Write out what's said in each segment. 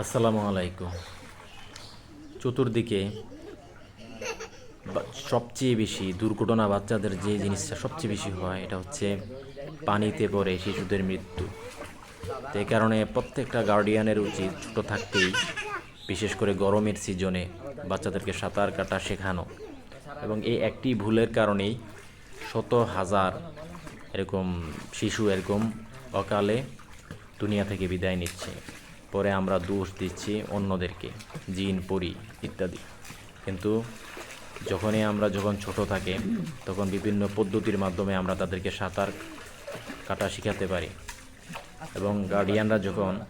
আসসালামু আলাইকুম। চতুর্দিকে সবচেয়ে বেশি দুর্ঘটনা বাচ্চাদের যে জিনিসটা সবচেয়ে বেশি হয়, এটা হচ্ছে পানিতে পড়ে শিশুদের মৃত্যু। তো এই কারণে প্রত্যেকটা গার্ডিয়ানের উচিত ছোট থাকতেই, বিশেষ করে গরমের সিজনে বাচ্চাদেরকে সাঁতার কাটা শেখানো। এবং এই একটি ভুলের কারণেই শত হাজার এরকম শিশু এরকম অকালে দুনিয়া থেকে বিদায় নিচ্ছে। পরে আমরা দোষ দিচ্ছি অন্যদেরকে, জিন, পরি ইত্যাদি। কিন্তু যখনই আমরা যখন ছোট থাকে, তখন বিভিন্ন পদ্ধতির মাধ্যমে আমরা তাদেরকে সাঁতার কাটা শেখাতে পারি। এবং গার্ডিয়ানরা যখন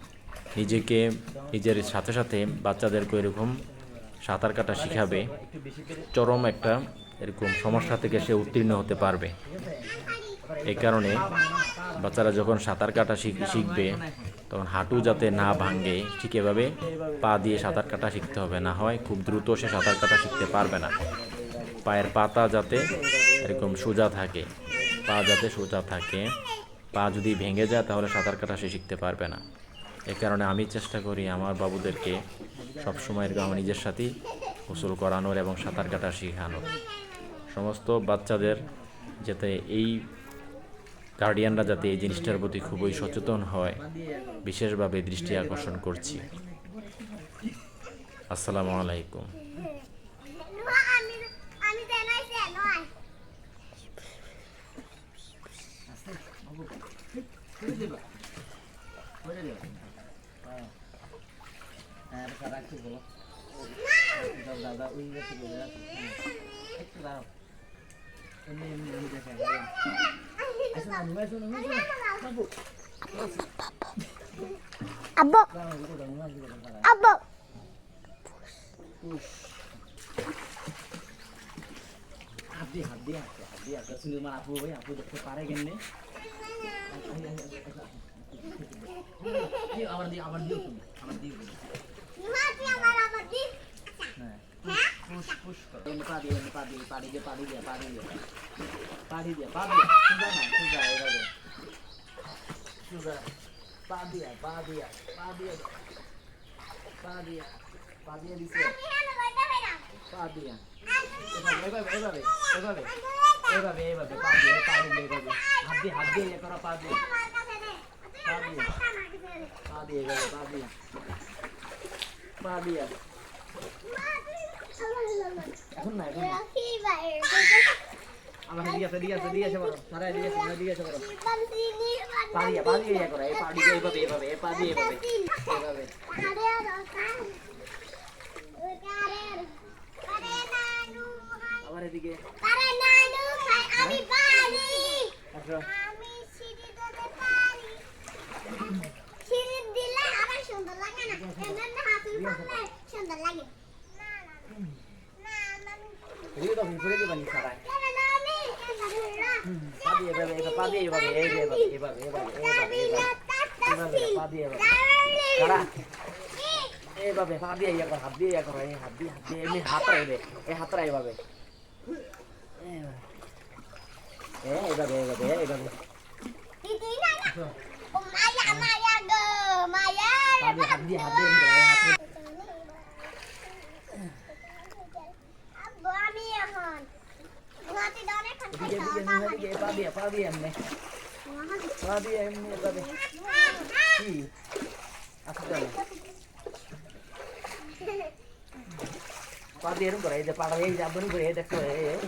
নিজেকে, নিজের সাথে সাথে বাচ্চাদেরকে এরকম সাঁতার কাটা শিখাবে, চরম একটা এরকম সমস্যা থেকে সে উত্তীর্ণ হতে পারবে। এই কারণে বাচ্চারা যখন সাঁতার কাটা শিখ- শিখবে তখন হাঁটু যাতে না ভাঙে, ঠিক এভাবে পা দিয়ে সাঁতার কাটা শিখতে হবে। না হয় খুব দ্রুত সে সাঁতার কাটা শিখতে পারবে না। পায়ের পাতা যাতে এরকম সোজা থাকে, পা যাতে সোজা থাকে, পা যদি ভেঙে যায় তাহলে সাঁতার কাটা সে শিখতে পারবে না। এ কারণে আমি চেষ্টা করি আমার বাবুদেরকে সবসময় এরকম আমার নিজের সাথেই গোসল করানোর এবং সাঁতার কাটা শেখানোর। সমস্ত বাচ্চাদের যাতে এই গার্ডিয়ানরা যাতে এই জিনিসটার প্রতি খুবই সচেতন হয়, বিশেষভাবে দৃষ্টি আকর্ষণ করছি। আসসালামু আলাইকুম। দাদা ওই আব্বু দাও দাও আব্বু উফ। হাত দিয়ে হাত হাত দিয়ে হাঁটতে শুধু আমার আপু ভাই আপু দেখতে পারে কেমনে আবার দিয়ে আবার দিও তুমি আবার দিও তুমি মাটি আমার আমার দি হ্যাঁ হ্যাঁ পুশ পুশ করো এমনি পা দিয়ে এমনি পা দিয়ে পা দিয়ে পা দিয়ে পা দিয়ে পা দিয়ে পা দিয়ে সোজা পা দিয়া পা দিয়া পা দিছে পা দিয়া এভাবে এভাবে এভাবে এভাবে এভাবে পা দিয়ে পা হাত দিয়ে হাত দিয়ে ইয়ে করো পা দিয়ে পা দিয়ে পা দিয়ে এভাবে পা দিয়ে পা দিয়া এখন না আমার আছে এদিকে আছে এদিকে আছে বলো সারা আছে এদিকে আছে বলো বান্দিনি পা দিয়ে পা দিয়ে ইয়ে এই পা দিয়ে এইভাবে এইভাবে এই পা দিয়ে এইভাবে এইভাবে আরে রসান ওই কারে আরে নানু আবার এদিকে আরে নানু খাই আমি পারি আসো আমি সিঁড়ি দিতে পারি সিঁড়ি দিলে আবার সুন্দর লাগে না সুন্দর লাগে না এইভাবে পা দিয়ে ইয়ে করো হাত দিয়ে ইয়ে করো এই হাত দিয়ে হাত দিয়ে এমনি হাত রাখবে এই হাত রাখবে এইভাবে এইভাবে এই এইভাবে হাত দিয়ে হাত দিয়ে আব্বু আমি এখন ঘুমাতে দাও এখন এদিকে এদিকে এদিকে, এদিকে পা দিয়ে পা দিয়ে এমনি পা দিয়ে এমনি এইভাবে কি আচ্ছা চলো পা দিয়ে এরকম করে এই যে পাড়া এই যে আপনি করে এই দেখো এই এই,